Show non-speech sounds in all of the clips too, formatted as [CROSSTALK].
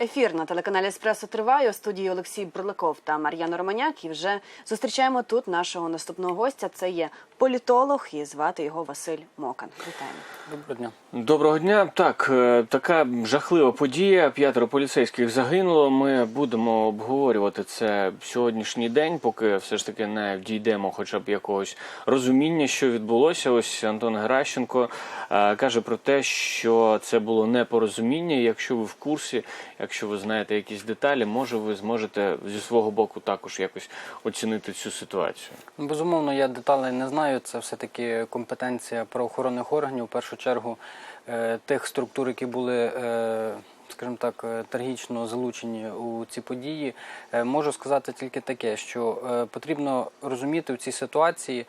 Ефір на телеканалі Еспресо триває у студії Олексій Бурлаков та Мар'яна Романяк. І вже зустрічаємо тут нашого наступного гостя. Це є політолог, і звати його Василь Мокан. Вітаємо. Доброго дня. Доброго дня. Так, е, така жахлива подія. П'ятеро поліцейських загинуло. Ми будемо обговорювати це сьогоднішній день, поки все ж таки не дійдемо, хоча б якогось розуміння, що відбулося. Ось Антон Геращенко е, каже про те, що це було непорозуміння. Якщо ви в курсі, якщо ви знаєте якісь деталі, може ви зможете зі свого боку також якось оцінити цю ситуацію. Ну, Безумовно, я деталей не знаю. Це все-таки компетенція правоохоронних органів, в першу чергу е, тих структур, які були, е, скажімо так, е, трагічно залучені у ці події. Е, Можу сказати тільки таке, що е, потрібно розуміти в цій ситуації,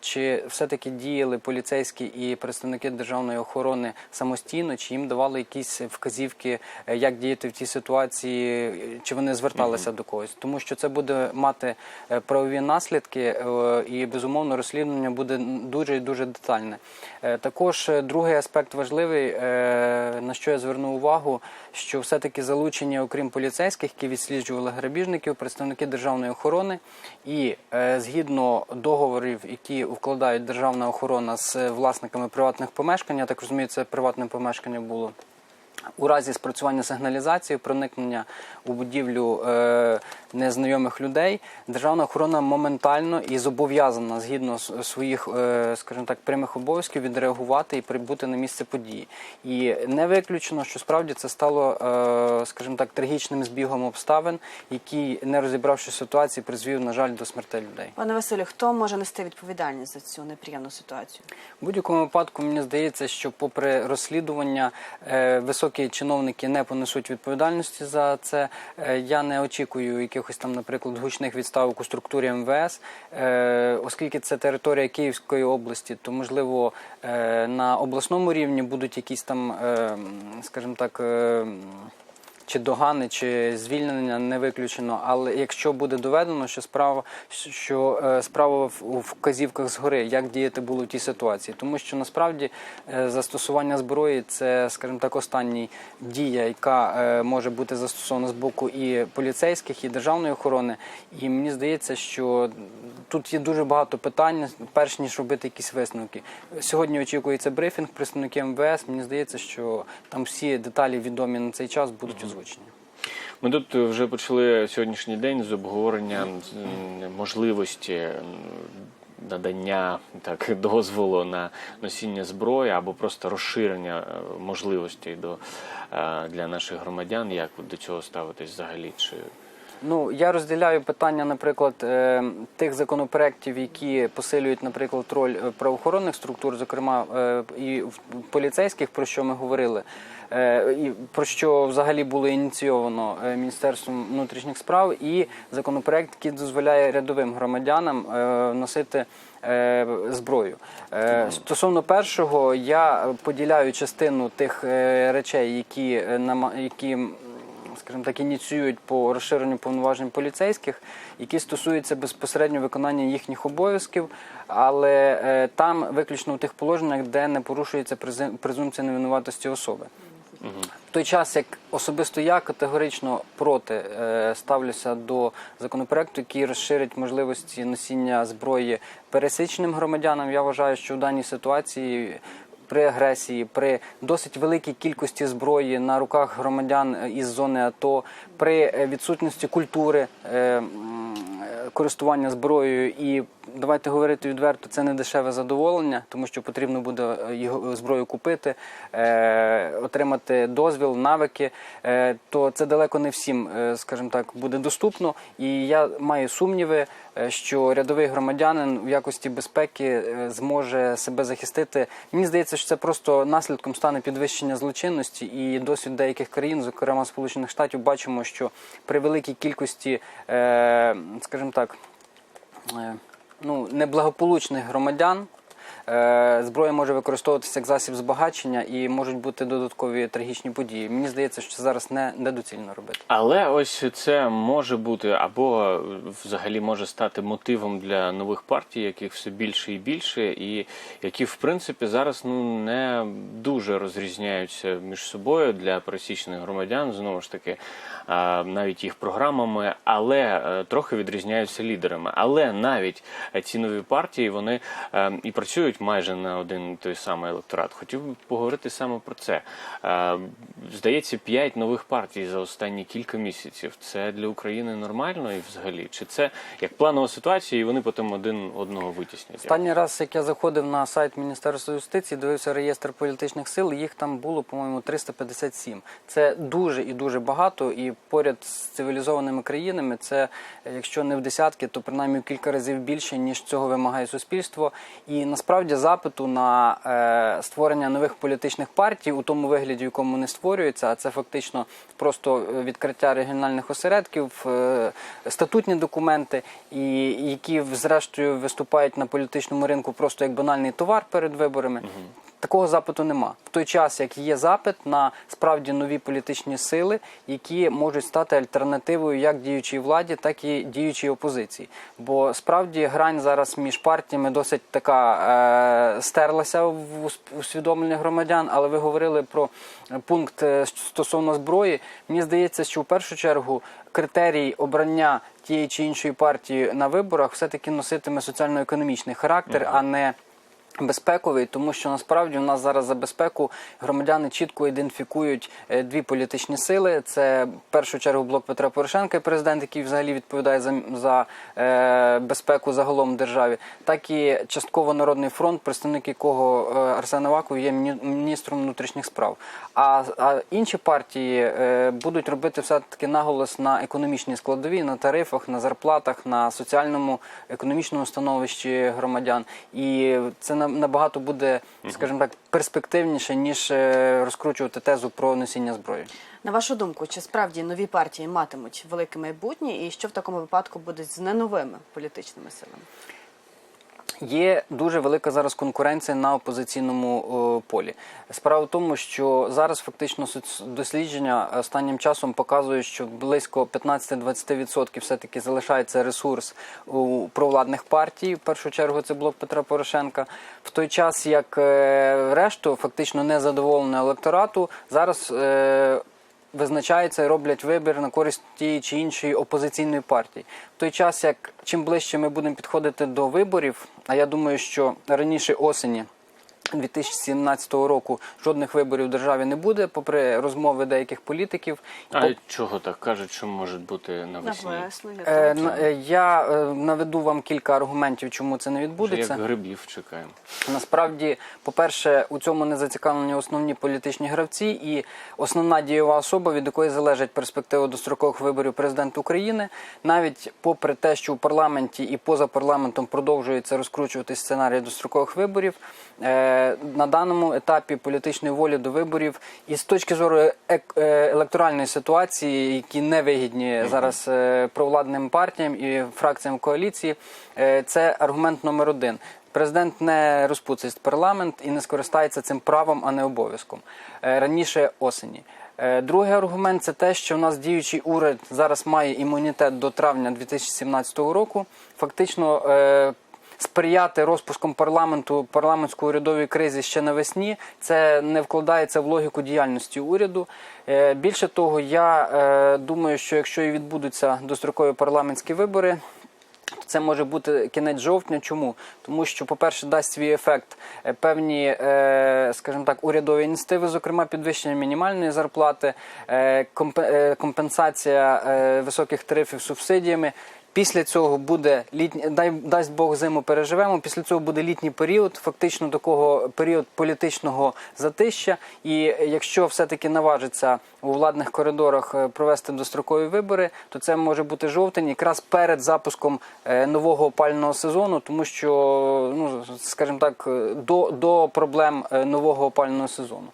чи все-таки діяли поліцейські і представники державної охорони самостійно, чи їм давали якісь вказівки, як діяти в цій ситуації, чи вони зверталися до когось, тому що це буде мати правові наслідки, і безумовно розслідування буде дуже і дуже детальне. Також другий аспект важливий, на що я звернув увагу, що все-таки залучення, окрім поліцейських, які відсліджували грабіжників, представники державної охорони, і е, згідно договорів, які вкладають державна охорона з власниками приватних помешкань, я так розумію, це приватне помешкання було. У разі спрацювання сигналізації, проникнення у будівлю е, незнайомих людей, державна охорона моментально і зобов'язана згідно своїх, е, скажімо так, прямих обов'язків відреагувати і прибути на місце події. І не виключено, що справді це стало, е, скажімо так, трагічним збігом обставин, який, не розібравши ситуації, призвів, на жаль, до смертей людей. Пане Василю, хто може нести відповідальність за цю неприємну ситуацію? В будь-якому випадку мені здається, що попри розслідування е, високі чиновники не понесуть відповідальності за це. Я не очікую якихось там, наприклад, гучних відставок у структурі МВС, е, оскільки це територія Київської області, то можливо е, на обласному рівні будуть якісь там, е, скажімо так. Чи догани, чи звільнення не виключено. Але якщо буде доведено, що справа що е, справа в вказівках згори, як діяти було в тій ситуації, тому що насправді е, застосування зброї це, скажімо так, остання дія, яка е, може бути застосована з боку і поліцейських, і державної охорони. І мені здається, що тут є дуже багато питань, перш ніж робити якісь висновки. Сьогодні очікується брифінг представників МВС. Мені здається, що там всі деталі відомі на цей час будуть озвучені. Ми тут вже почали сьогоднішній день з обговорення можливості надання так [LAUGHS] дозволу на носіння зброї або просто розширення е, можливостей до е, для наших громадян. Як до цього ставитесь взагалі? Чи Ну я розділяю питання, наприклад, е, тих законопроєктів, які посилюють, наприклад, роль правоохоронних структур, зокрема і поліцейських, про що ми говорили, і про що взагалі було ініційовано е, Міністерством внутрішніх справ, і законопроєкт, який дозволяє рядовим громадянам е, носити. е, Зброю Е, стосовно першого, я поділяю частину тих е, речей, які е, які скажімо так, ініціюють по розширенню повноважень поліцейських, які стосуються безпосередньо виконання їхніх обов'язків, але е, там виключно в тих положеннях, де не порушується презум- презумпція невинуватості особи. В той час, як особисто я категорично проти е, ставлюся до законопроекту, який розширить можливості носіння зброї пересічним громадянам, я вважаю, що в даній ситуації при агресії, при досить великій кількості зброї на руках громадян е, із зони АТО, при е, відсутності культури е, е, користування зброєю і давайте говорити відверто, це не дешеве задоволення, тому що потрібно буде його зброю купити, отримати дозвіл, навики. То це далеко не всім, скажімо так, буде доступно. І я маю сумніви, що рядовий громадянин в якості безпеки зможе себе захистити. Мені здається, що це просто наслідком стане підвищення злочинності і досвід деяких країн, зокрема Сполучених Штатів, бачимо, що при великій кількості, е, скажімо так, е, ну, неблагополучних громадян. е, зброя може використовуватися як засіб збагачення і можуть бути додаткові трагічні події. Мені здається, що зараз не недоцільно робити. Але ось це може бути або взагалі може стати мотивом для нових партій, яких все більше і більше, і які в принципі зараз ну не дуже розрізняються між собою для пересічних громадян. Знову ж таки, навіть їх програмами, але е, трохи відрізняються лідерами. Але навіть е, ці нові партії вони е, і працюють майже на один той самий електорат. Хотів би поговорити саме про це. Здається, п'ять нових партій за останні кілька місяців. Це для України нормально і взагалі? Чи це як планова ситуація, і вони потім один одного витіснять? Останній раз, як я заходив на сайт Міністерства юстиції, дивився реєстр політичних сил, їх там було, по-моєму, 357. Це дуже і дуже багато, і поряд з цивілізованими країнами це, е, якщо не в десятки, то принаймні в кілька разів більше, ніж цього вимагає суспільство. І насправді запиту на е, створення нових політичних партій у тому вигляді, в якому вони створюються, а це фактично просто е, відкриття регіональних осередків, статутні документи, і які зрештою виступають на політичному ринку просто як банальний товар перед виборами. Такого запиту нема. В той час, як є запит на справді нові політичні сили, які можуть стати альтернативою як діючій владі, так і діючій опозиції. Бо справді грань зараз між партіями досить така е, стерлася в ус- усвідомленні громадян. Але ви говорили про пункт е, стосовно зброї. Мені здається, що в першу чергу критерій обрання тієї чи іншої партії на виборах все-таки носитиме соціально-економічний характер, а не безпековий, тому що насправді у нас зараз за безпеку громадяни чітко ідентифікують е, дві політичні сили. Це в першу чергу блок Петра Порошенка, і президент, який взагалі відповідає за, за е, безпеку загалом в державі, так і частково Народний фронт, представник якого е, Арсен Аваков є міністром внутрішніх справ. А, а інші партії е, будуть робити все таки наголос на економічній складовій, на тарифах, на зарплатах, на соціальному економічному становищі громадян. І це на- набагато буде, скажімо так, перспективніше ніж е, розкручувати тезу про носіння зброї. На вашу думку, чи справді нові партії матимуть велике майбутнє, і що в такому випадку буде з неновими політичними силами? Є дуже велика зараз конкуренція на опозиційному о, полі. Справа в тому, що зараз фактично дослідження останнім часом показують, що близько 15-20% все-таки залишається ресурс у провладних партій. В першу чергу це блок Петра Порошенка. В той час як е, решту, фактично незадоволеного електорату, зараз. Е, визначаються і роблять вибір на користь тієї чи іншої опозиційної партії. В той час, як чим ближче ми будемо підходити до виборів, а я думаю, що раніше осені 2017 року жодних виборів в державі не буде, попри розмови деяких політиків. А чого так кажуть, що може бути навесні? На весну, я Е, е, я е, наведу вам кілька аргументів, чому це не Вже відбудеться. як грибів чекаємо. Насправді, по-перше, у цьому не зацікавлені основні політичні гравці, і основна дієва особа, від якої залежить перспектива дострокових виборів президента України, навіть попри те, що у парламенті і поза парламентом продовжується розкручувати сценарій дострокових виборів. е, На даному етапі політичної волі до виборів і з точки зору ек- е, електоральної ситуації, які не вигідні зараз е, провладним партіям і фракціям коаліції, е, це аргумент номер один. Президент не розпустить парламент і не скористається цим правом, а не обов'язком Е, раніше осені. Е, Другий аргумент це те, що в нас діючий уряд зараз має імунітет до травня 2017 року. Фактично е, сприяти розпуском парламенту парламентської урядової кризи ще навесні. Це не вкладається в логіку діяльності уряду. Е, Більше того, я е, думаю, що якщо і відбудуться дострокові парламентські вибори. Це може бути кінець жовтня. Чому? Тому що, по-перше, дасть свій ефект е, певні, скажімо так, урядові ініціативи, зокрема підвищення мінімальної зарплати, компенсація високих тарифів субсидіями. Після цього буде літній, дай дасть Бог зиму переживемо. Після цього буде літній період, фактично такого період політичного затища. І якщо все-таки наважиться у владних коридорах е, провести дострокові вибори, то це може бути жовтень, якраз перед запуском е, нового опального сезону, тому що, ну скажімо так, е, до, до проблем нового опального сезону.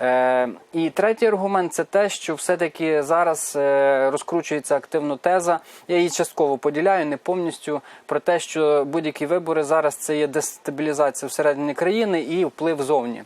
Е, і третій аргумент це те, що все-таки зараз е, розкручується активно теза. Я її частково поділяю, не повністю про те, що будь-які вибори зараз це є дестабілізація всередині країни і вплив зовні.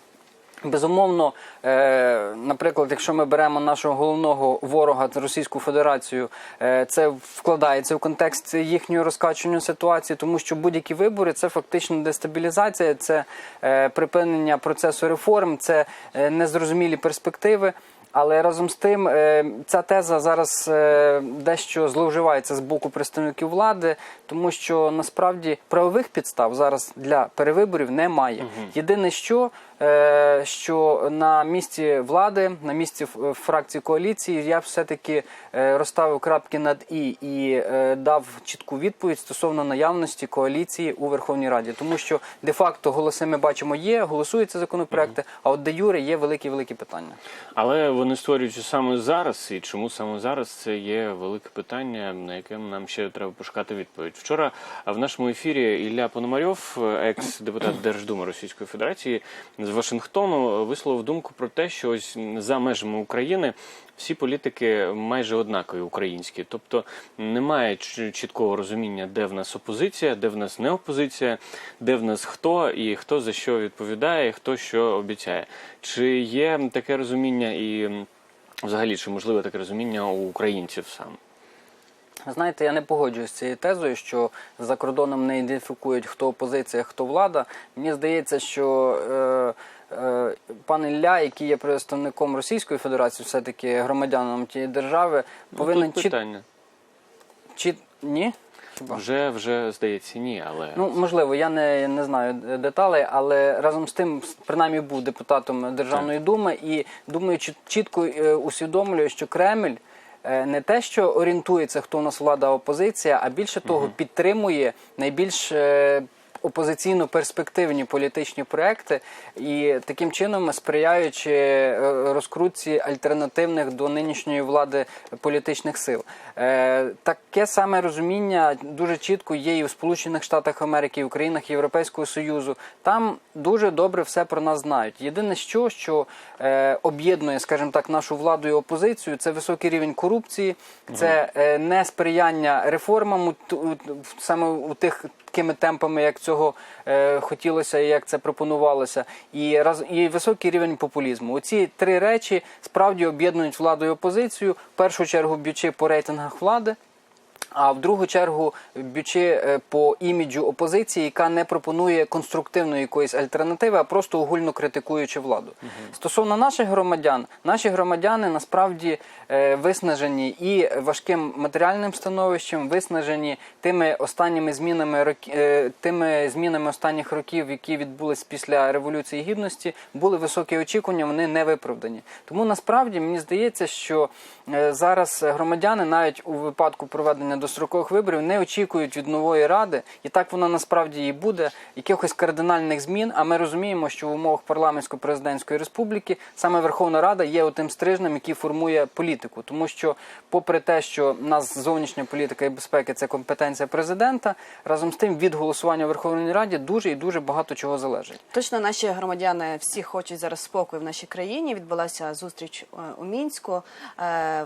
Безумовно, е, наприклад, якщо ми беремо нашого головного ворога Російську Федерацію, е, це вкладається в контекст їхньої розкачування ситуації, тому що будь-які вибори це фактично дестабілізація, це е, припинення процесу реформ, це незрозумілі перспективи. Але разом з тим, ця теза зараз дещо зловживається з боку представників влади, тому що насправді правових підстав зараз для перевиборів немає. Єдине, що, що на місці влади, на місці ф- фракції коаліції, я все-таки е, розставив крапки над і і е, дав чітку відповідь стосовно наявності коаліції у Верховній Раді, тому що де-факто голоси ми бачимо є, голосуються законопроекти, а от де юре є великі великі питання. Але вони створюються саме зараз, і чому саме зараз це є велике питання, на яке нам ще треба пошукати відповідь. Вчора в нашому ефірі Ілля Пономарьов, екс-депутат Держдуми Російської Федерації з Вашингтону, висловив думку про те, що ось за межами України всі політики майже однакові українські, тобто немає чіткого розуміння, де в нас опозиція, де в нас не опозиція, де в нас хто і хто за що відповідає, хто що обіцяє. Чи є таке розуміння і взагалі чи можливе таке розуміння у українців саме? Знаєте, я не погоджуюсь з цією тезою, що за кордоном не ідентифікують, хто опозиція, хто влада. Мені здається, що е, е, пан Ілля, який є представником Російської Федерації, все-таки громадянином тієї держави, повинен Ну, тут чіт... питання. Ні? Хіба? Вже вже здається, ні, але Ну, можливо, я не, не знаю деталей, але разом з тим, принаймні, був депутатом Державної думи і думаю, чітко е, усвідомлюю, що Кремль не те, що орієнтується, хто у нас влада, опозиція, а більше того, підтримує найбільш е, опозиційно перспективні політичні проекти і таким чином сприяючи е, розкрутці альтернативних до нинішньої влади політичних сил. Е, Таке саме розуміння дуже чітко є і в Сполучених Штатах Америки, і в країнах Європейського Союзу. Там дуже добре все про нас знають. Єдине, що, що е, об'єднує, скажімо так, нашу владу і опозицію, це високий рівень корупції, це е, несприяння реформам у, у- саме у тих такими темпами, як цього е, хотілося і як це пропонувалося, і раз і високий рівень популізму. Оці три речі справді об'єднують владу і опозицію. В першу чергу б'ючи по рейтингах влади. А в другу чергу б'ючи е, по іміджу опозиції, яка не пропонує конструктивної якоїсь альтернативи, а просто огульно критикуючи владу. Стосовно наших громадян, наші громадяни насправді е, виснажені і важким матеріальним становищем, виснажені тими останніми змінами роки- е, тими змінами останніх років, які відбулись після революції гідності, були високі очікування, вони не виправдані. Тому насправді мені здається, що е, зараз громадяни навіть у випадку проведення дострокових виборів не очікують від нової ради, і так воно насправді і буде якихось кардинальних змін. А ми розуміємо, що в умовах парламентсько-президентської республіки саме Верховна Рада є тим стрижнем, який формує політику, тому що, попри те, що в нас зовнішня політика і безпеки це компетенція президента, разом з тим від голосування в Верховній Раді дуже і дуже багато чого залежить. Точно наші громадяни всі хочуть зараз спокою в нашій країні. Відбулася зустріч е, у мінську е,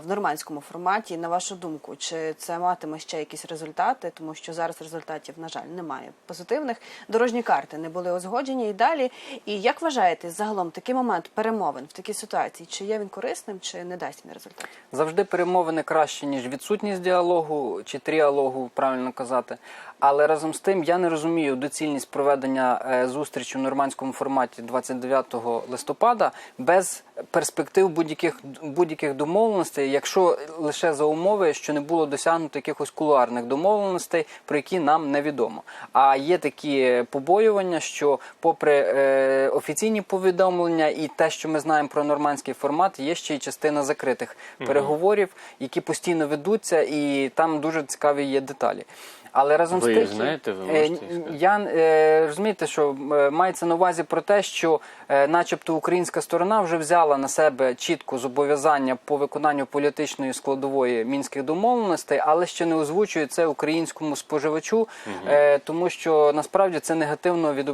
в нормандському форматі. На вашу думку, чи це матиме ще якісь результати? Тому що зараз результатів, на жаль, немає позитивних. Дорожні карти не були узгоджені і далі. І як вважаєте, загалом такий момент перемовин в такій ситуації, чи є він корисним, чи не дасть він результат? Завжди перемовини краще, ніж відсутність діалогу чи тріалогу, правильно казати. Але разом з тим я не розумію доцільність проведення е, зустрічі в нормандському форматі 29 листопада без перспектив будь-яких будь-яких домовленостей, якщо лише за умови, що не було досягнуто якихось кулуарних домовленостей, про які нам невідомо. А є такі побоювання, що, попри е, офіційні повідомлення і те, що ми знаємо про нормандський формат, є ще й частина закритих переговорів, які постійно ведуться, і там дуже цікаві є деталі. Але разом Ви з тим, знаєте, ви е, можете сказати? я е, розумієте, що е, мається на увазі про те, що, начебто, українська сторона вже взяла на себе чітко зобов'язання по виконанню політичної складової мінських домовленостей, але ще не озвучує це українському споживачу, е, тому що насправді це негативно від,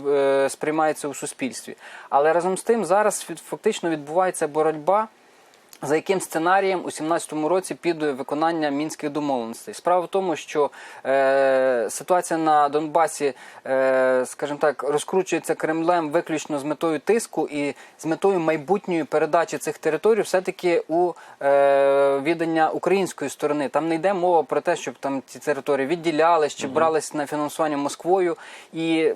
сприймається у суспільстві. Але разом з тим зараз фактично відбувається боротьба. За яким сценарієм у 17-му році піде виконання мінських домовленостей? Справа в тому, що е, ситуація на Донбасі, е, скажімо так, розкручується Кремлем виключно з метою тиску і з метою майбутньої передачі цих територій, все-таки у е, віддання української сторони. Там не йде мова про те, щоб там ці території відділялись чи брались на фінансування Москвою. І е,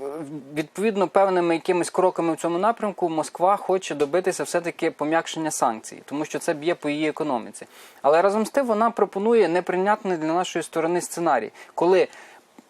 відповідно певними якимись кроками в цьому напрямку Москва хоче добитися все-таки пом'якшення санкцій, тому що це б'є по її економіці. Але разом з тим вона пропонує неприйнятний для нашої сторони сценарій, коли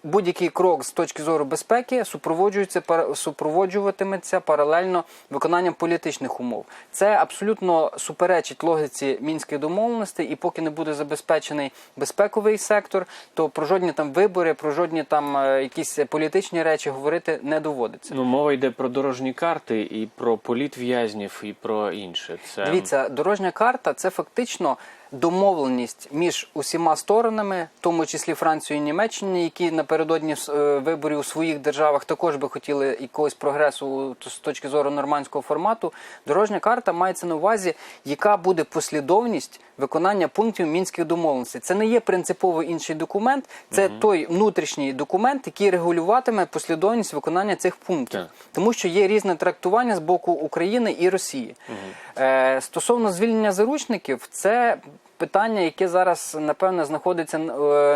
будь-який крок з точки зору безпеки супроводжується супроводжуватиметься паралельно виконанням політичних умов. Це абсолютно суперечить логіці мінських домовленостей, і поки не буде забезпечений безпековий сектор, то про жодні там вибори, про жодні там е, якісь політичні речі говорити не доводиться. Ну, мова йде про дорожні карти і про політв'язнів, і про інше. Це Дивіться, дорожня карта це фактично домовленість між усіма сторонами, в тому числі Францією і Німеччиною, які напередодні е, виборів у своїх державах також би хотіли якогось прогресу з точки зору нормандського формату. Дорожня карта мається на увазі, яка буде послідовність виконання пунктів мінських домовленостей. Це не є принципово інший документ, це той внутрішній документ, який регулюватиме послідовність виконання цих пунктів. Так. Тому що є різне трактування з боку України і Росії. Е, стосовно звільнення заручників, це питання, яке зараз напевне знаходиться е,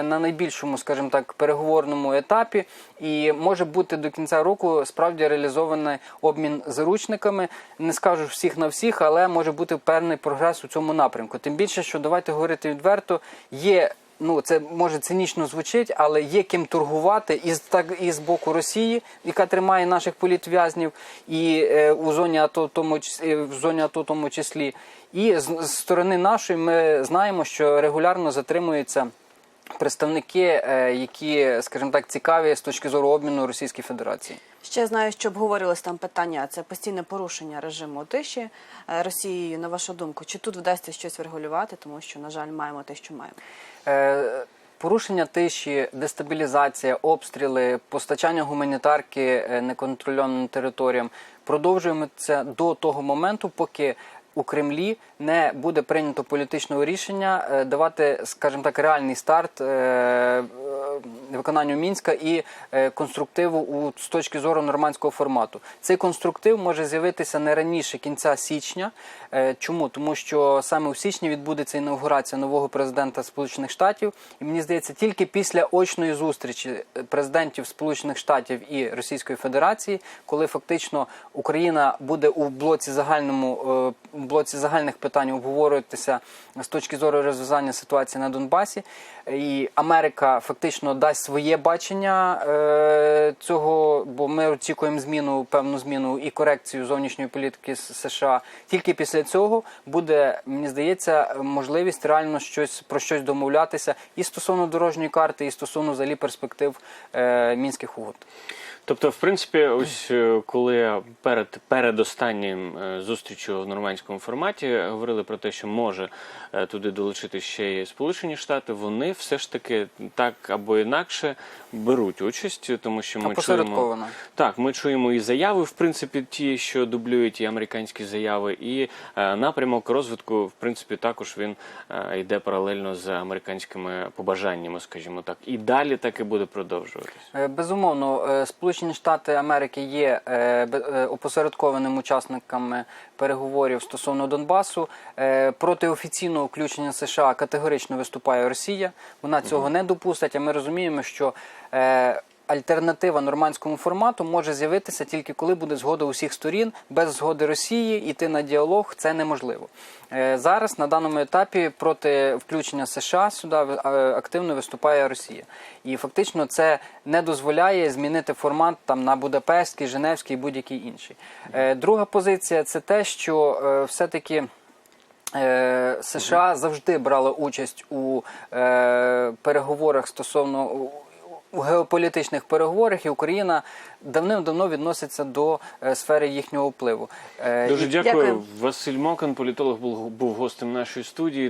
на найбільшому, скажімо так, переговорному етапі, і може бути до кінця року справді реалізований обмін заручниками. Не скажу всіх на всіх, але може бути певний прогрес у цьому напрямку. Тим більше, що давайте говорити відверто, є ну це може цинічно звучить, але є ким торгувати і з так і з боку Росії, яка тримає наших політв'язнів, і е, у зоні АТО, тому числі в зоні АТО, тому числі, і з, сторони нашої ми знаємо, що регулярно затримуються. Представники, е, які, скажімо так, цікаві з точки зору обміну Російської Федерації. Ще знаю, що обговорювалось там питання. Це постійне порушення режиму тиші е, Росією. На вашу думку, чи тут вдасться щось врегулювати, тому що на жаль, маємо те, що маємо. Е, Порушення тиші, дестабілізація, обстріли, постачання гуманітарки е, неконтрольованим територіям продовжується до того моменту, поки у Кремлі не буде прийнято політичного рішення е, давати, скажімо так, реальний старт е, е, виконанню мінська і конструктиву у з точки зору нормандського формату. Цей конструктив може з'явитися не раніше кінця січня. Чому? Тому що саме у січні відбудеться інаугурація нового президента Сполучених Штатів, і мені здається, тільки після очної зустрічі президентів Сполучених Штатів і Російської Федерації, коли фактично Україна буде у блоці загальному блоці загальних питань обговорюватися з точки зору розв'язання ситуації на Донбасі, і Америка фактично дасть своє бачення е, цього, бо ми очікуємо зміну, певну зміну і корекцію зовнішньої політики США. Тільки після цього буде, мені здається, можливість реально щось про щось домовлятися і стосовно дорожньої карти, і стосовно взагалі перспектив е, мінських угод. Тобто, в принципі, ось е, коли перед передостаннім е, зустрічю в нормандському форматі говорили про те, що може е, туди долучити ще і Сполучені Штати, вони все ж таки так або інакше беруть участь, тому що ми чуємо так, ми чуємо і заяви, в принципі, ті, що дублюють і американські заяви, і напрямок розвитку, в принципі, також він йде паралельно з американськими побажаннями, скажімо так, і далі так і буде продовжуватись. Безумовно, е, Сполучені Штати Америки є е, е, опосередкованими учасниками переговорів стосовно Донбасу. Е, Проти офіційного включення США категорично виступає Росія. Вона цього не допустить. А ми розуміємо, що альтернатива нормандському формату може з'явитися тільки коли буде згода усіх сторін. Без згоди Росії йти на діалог це неможливо. Е, Зараз на даному етапі проти включення США сюди е, активно виступає Росія, і фактично це не дозволяє змінити формат там на Будапештський, Женевський будь-який інший. Е, Друга позиція це те, що все-таки. США завжди брали участь у е, переговорах стосовно у геополітичних переговорах, і Україна давним-давно відноситься до е, сфери їхнього впливу. Е, Дуже дякую. Дякую. Василь Мокан, політолог, був, був гостем нашої студії.